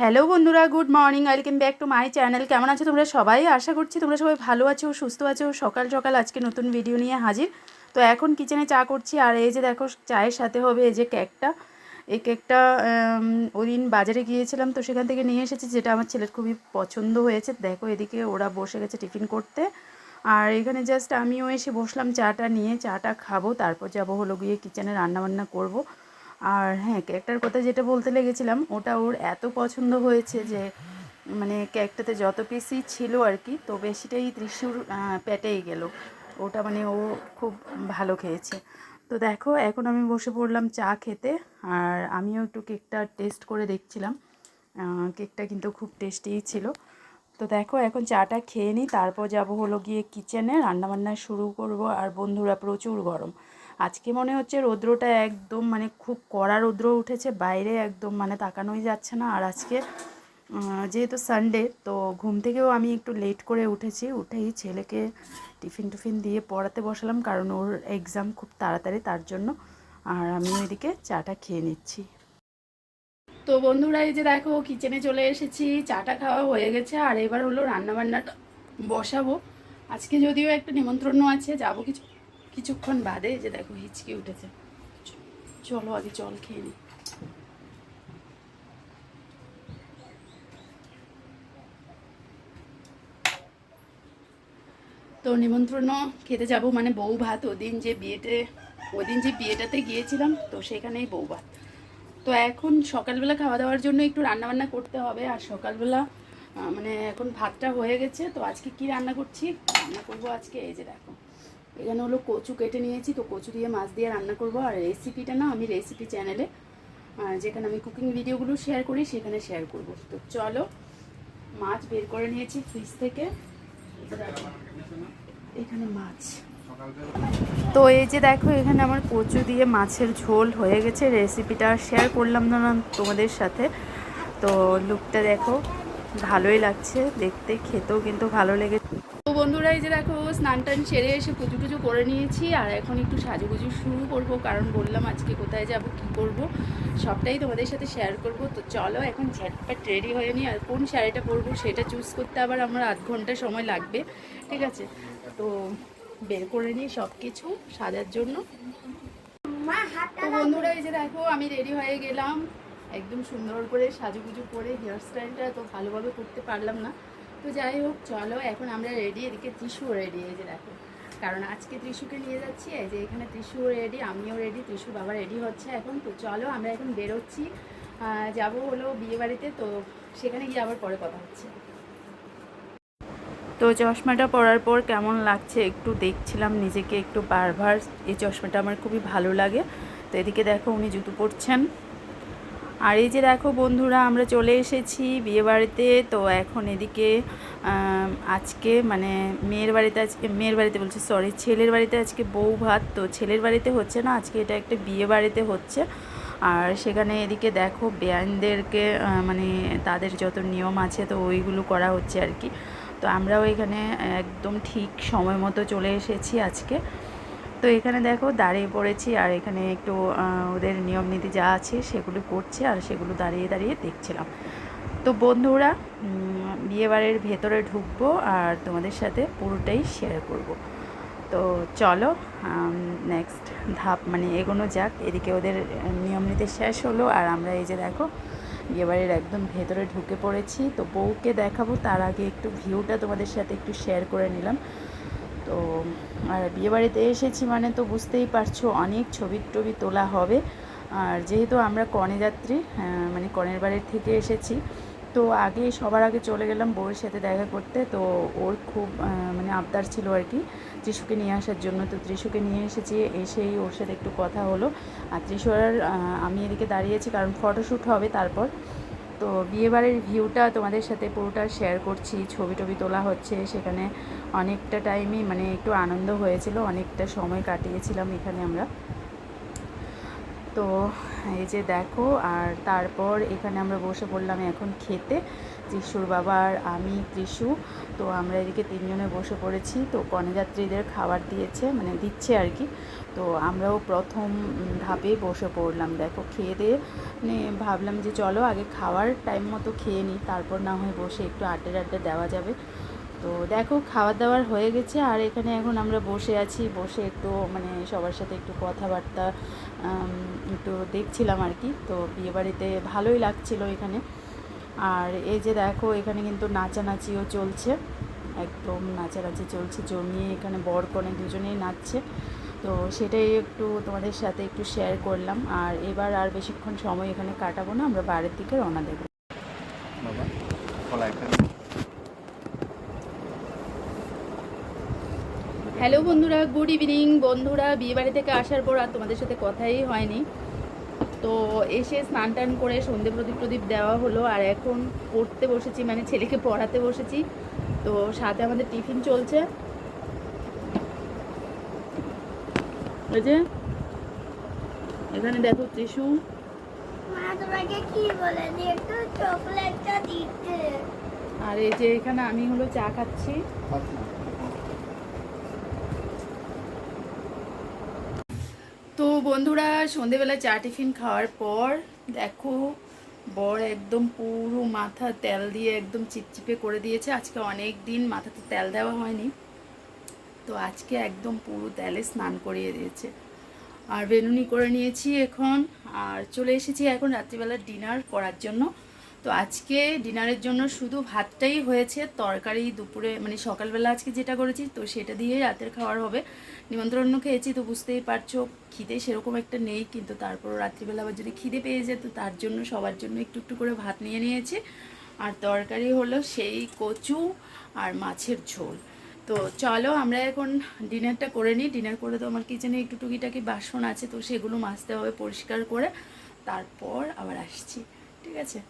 Hello বন্ধুরা good morning welcome back to my channel. কেমন আছো তোমরা সবাই? আশা করছি তোমরা সবাই ভালো আছো সুস্থ আছো। সকাল সকাল আজকে নতুন ভিডিও নিয়ে হাজির। তো এখন কিচেনে চা করছি আর এই যে দেখো চায়ের সাথে হবে এই যে কেকটা এই কেকটা উম, ওই দিন বাজারে গিয়েছিলাম তো সেখান থেকে নিয়ে এসেছি যেটা আমার ছেলের খুবই পছন্দ হয়েছে। দেখো এদিকে ওরা বসে গেছে টিফিন করতে। আর এখানে জাস্ট আমিও এসে বসলাম চাটা নিয়ে চাটা খাব তারপর যাব হলো গিয়ে কিচেনে রান্নাবান্না করব। আর হ্যাঁ কেকটার কথা যেটা বলতে লেগেছিলাম, ওটা ওর এত পছন্দ হয়েছে যে মানে কেকটাতে যত পিসই ছিল আর কি তো বেশিটাই ত্রিশুর পেটেই গেল। ওটা মানে ও খুব ভালো খেয়েছে। তো দেখো, এখন আমি বসে পড়লাম চা খেতে, আর আমিও একটু কেকটা টেস্ট করে দেখছিলাম। কেকটা কিন্তু খুব টেস্টিই ছিল। তো দেখো, এখন চাটা খেয়ে নিই তারপর যাব হলো গিয়ে কিচেনে রান্নাবান্না শুরু করব, আর বন্ধুরা প্রচুর গরম। আজকে মনে হচ্ছে রৌদ্রটা একদম মানে খুব কড়া রৌদ্র উঠেছে, বাইরে একদম মানে তাকানোই যাচ্ছে না। আর আজকে যেহেতু সানডে তো ঘুম থেকেও আমি একটু লেট করে উঠেছি। উঠেই ছেলেকে টিফিন টিফিন দিয়ে পড়াতে বসালাম, কারণ ওর এক্সাম খুব তাড়াতাড়ি, তার জন্য। আর আমি ওইদিকে চাটা খেয়ে নিচ্ছি। তো বন্ধুরা, এই যে দেখো কিচেনে চলে এসেছি, চাটা খাওয়া হয়ে গেছে। আর এবার হলো রান্না বান্নাটা বসাবো। আজকে যদিও একটা নিমন্ত্রণ আছে, যাব কিছু কিছুক্ষণ বাদে যে দেখো হিচকি উঠেছে। চলো আগে জল খেয়ে নিই তো নিমন্ত্রণ খেতে যাব মানে বউ ভাত ওদিন যে বিয়েতে, ওদিন যে বিয়েটাতে গিয়েছিলাম, তো সেখানেই বউ ভাত। তো এখন সকালবেলা খাওয়া দাওয়ার জন্য একটু রান্নাবান্না করতে হবে, আর সকালবেলা মানে এখন ভাতটা হয়ে গেছে, তো আজকে কি রান্না করছি? রান্না করব আজকে, এই যে দেখো। এখানে হলো কচু কেটে নিয়েছি, তো কচু দিয়ে মাছ দিয়ে রান্না করব। আর রেসিপিটা না আমি রেসিপি চ্যানেলে যেখানে আমি কুকিং ভিডিওগুলো শেয়ার করি, সেখানে শেয়ার করব। তো চলো, মাছ বের করে নিয়েছি ফ্রিজ থেকে। এখানে মাছ। তো এই যে দেখো, এখানে আমার কচু দিয়ে মাছের ঝোল হয়ে গেছে। রেসিপিটা শেয়ার করলাম না তোমাদের সাথে। তো লুকটা দেখো, ভালোই লাগছে। দেখতে, খেতেও কিন্তু ভালো লেগে তো বন্ধুরা এই যে দেখো স্নান টান সেরে এসে পুজো টুজো করে নিয়েছি আর এখন একটু সাজুগুজু শুরু করব কারণ বললাম আজকে কোথায় যাব কি করব সবটাই তোমাদের সাথে শেয়ার করব। তো চলো এখন ঝটপট রেডি হয়ে নিই আর কোন শাড়িটা পরবো সেটা চুজ করতে আবার আমার আধ ঘণ্টা সময় লাগবে ঠিক আছে? তো বের করে নিই সব কিছু সাজার জন্য। তো বন্ধুরা এই যে দেখো আমি রেডি হয়ে গেলাম একদম সুন্দর করে সাজুগুজু করে হেয়ার স্টাইলটা তো ভালোভাবে করতে পারলাম না। তো যাই হোক, চলো, এখন আমরা রেডি এদিকে ত্রিশুও রেডি এই যে দেখো। কারণ আজকে ত্রিশুকে নিয়ে যাচ্ছি যে এখানে ত্রিশুও রেডি আমিও রেডি ত্রিশু বাবা রেডি হচ্ছে এখন। তো চলো, আমরা এখন বেরোচ্ছি। যাব হলো বিয়ে বাড়িতে, তো সেখানে গিয়ে আবার পরে কথা হচ্ছে। তো চশমাটা পরার পর কেমন লাগছে একটু দেখছিলাম নিজেকে একটু বারবার। এই চশমাটা আমার খুবই ভালো লাগে। তো এদিকে দেখো, উনি জুতো পরছেন। আর এই যে দেখো বন্ধুরা, আমরা চলে এসেছি বিয়ে বাড়িতে। তো এখন এদিকে আজকে মানে মেয়ের বাড়িতে আজকে মেয়ের বাড়িতে বলছি সরি ছেলের বাড়িতে আজকে বউ ভাত। তো ছেলের বাড়িতে হচ্ছে না, আজকে এটা একটা বিয়ে বাড়িতে হচ্ছে। আর সেখানে এদিকে দেখো বেআইনদেরকে মানে তাদের যত নিয়ম আছে, তো ওইগুলো করা হচ্ছে আর কি। তো আমরাও এখানে একদম ঠিক সময় মতো চলে এসেছি আজকে। তো এখানে দেখো দাঁড়িয়ে পড়েছি আর এখানে একটু ওদের নিয়ম নীতি যা আছে সেগুলো করছে আর সেগুলো দাঁড়িয়ে দাঁড়িয়ে দেখছিলাম। তো বন্ধুরা বিয়েবাড়ির ভেতরে ঢুকবো আর তোমাদের সাথে পুরোটাই শেয়ার করব। তো চলো নেক্সট ধাপ মানে এগোনো যাক। এদিকে ওদের নিয়ম নীতি শেষ হলো আর আমরা এই যে দেখো, বিয়েবাড়ির একদম ভেতরে ঢুকে পড়েছি। তো বউকে দেখাবো, তার আগে একটু ভিউটা তোমাদের সাথে একটু শেয়ার করে নিলাম। তো আর বিয়েবাড়িতে এসেছি মানে তো বুঝতেই পারছ অনেক ছবি টবি তোলা হবে। আর যেহেতু আমরা কনে যাত্রী মানে কনের বাড়ির থেকে এসেছি তো আগে সবার আগে চলে গেলাম বউয়ের সাথে দেখা করতে। তো ওর খুব মানে আবদার ছিল আর কি ত্রিশুকে নিয়ে আসার জন্য। তো ত্রিশুকে নিয়ে এসেছি এসেই ওর সাথে একটু কথা হলো। আর ত্রিশুর আর, আমি এদিকে দাঁড়িয়েছি কারণ ফটোশ্যুট হবে তারপর। তো বিয়েবাড়ির ভিউটা তোমাদের সাথে পুরোটা শেয়ার করছি। ছবি টবি তোলা হচ্ছে, সেখানে অনেকটা টাইমই মানে একটু আনন্দ হয়েছিল, অনেকটা সময় কাটিয়েছিলাম এখানে আমরা। তো এই যে দেখো, আর তারপর এখানে আমরা বসে পড়লাম এখন খেতে। ত্রিশুর বাবা আর আমি ত্রিশু। তো আমরা এদিকে তিনজনে বসে পড়েছি। তো কনেযাত্রীদের খাবার দিয়েছে মানে দিচ্ছে আর কি। তো আমরাও প্রথম ধাপে বসে পড়লাম। দেখো, খেয়ে দিয়ে মানে ভাবলাম যে চলো আগে খাওয়ার টাইম মতো খেয়ে নিই। তারপর না হয় বসে একটু আড্ডা আড্ডা দেওয়া যাবে। তো দেখো খাবার দাবার হয়ে গেছে। আর এখানে এখন আমরা বসে আছি, বসে একটু মানে সবার সাথে একটু কথাবার্তা একটু দেখছিলাম আর কি। তো বিয়েবাড়িতে ভালোই লাগছিল এখানে। আর এই যে দেখো এখানে কিন্তু নাচানাচিও চলছে একদম নাচানাচি চলছে জমিয়ে এখানে বর কনে দুজনেই নাচছে। তো সেটাই একটু তোমাদের সাথে একটু শেয়ার করলাম আর এবার আর বেশিক্ষণ সময় এখানে কাটাবো না আমরা বাইরের দিকে রওনা দেবো। হ্যালো বন্ধুরা গুড ইভিনিং বন্ধুরা বিয়েবাড়ি থেকে আসার পর আর তোমাদের সাথে কথাই হয়নি। তো এসে স্নান টান করে সন্ধে প্রদীপ প্রদীপ দেওয়া হলো আর এখন পড়তে বসেছি মানে ছেলেকে পড়াতে বসেছি। তো সাথে আমাদের টিফিন চলছে। ওই যে এখানে দেখো ত্রিশু মা তোমাকে কি বলেছি একটু চকলেটটা দিতে। আর এই যে এখানে আমি হলো চা খাচ্ছি। তো বন্ধুরা, সন্ধেবেলা চা টিফিন খাওয়ার পর দেখো, বর একদম পুরো মাথা তেল দিয়ে একদম চিপচিপে করে দিয়েছে। আজকে অনেক দিন মাথাতে তেল দেওয়া হয়নি। তো আজকে একদম পুরো তেলে স্নান করিয়ে দিয়েছে। আর বেনুনি করে নিয়েছি এখন। আর চলে এসেছি এখন রাত্রিবেলা ডিনার করার জন্য। তো আজকে ডিনারের জন্য শুধু ভাতটাই হয়েছে, তরকারি দুপুরে মানে সকালবেলা আজকে যেটা করেছি তো সেটা দিয়ে রাতের খাওয়ার হবে। নিমন্ত্রণ খেয়েছি তো বুঝতেই পারছ, খিদে সেরকম একটা নেই কিন্তু তারপর রাত্রিবেলা আবার যদি খিদে পেয়ে যেত তার জন্য সবার জন্য একটু একটু করে ভাত নিয়ে নিয়েছি। আর তরকারি হলো সেই কচু আর মাছের ঝোল। তো চলো আমরা এখন ডিনারটা করে নিই। ডিনার করে তো আমার কিচেনে একটু টুকিটাকি বাসন আছে তো সেগুলো মাজতে হবে পরিষ্কার করে। তারপর আবার আসছি, ঠিক আছে?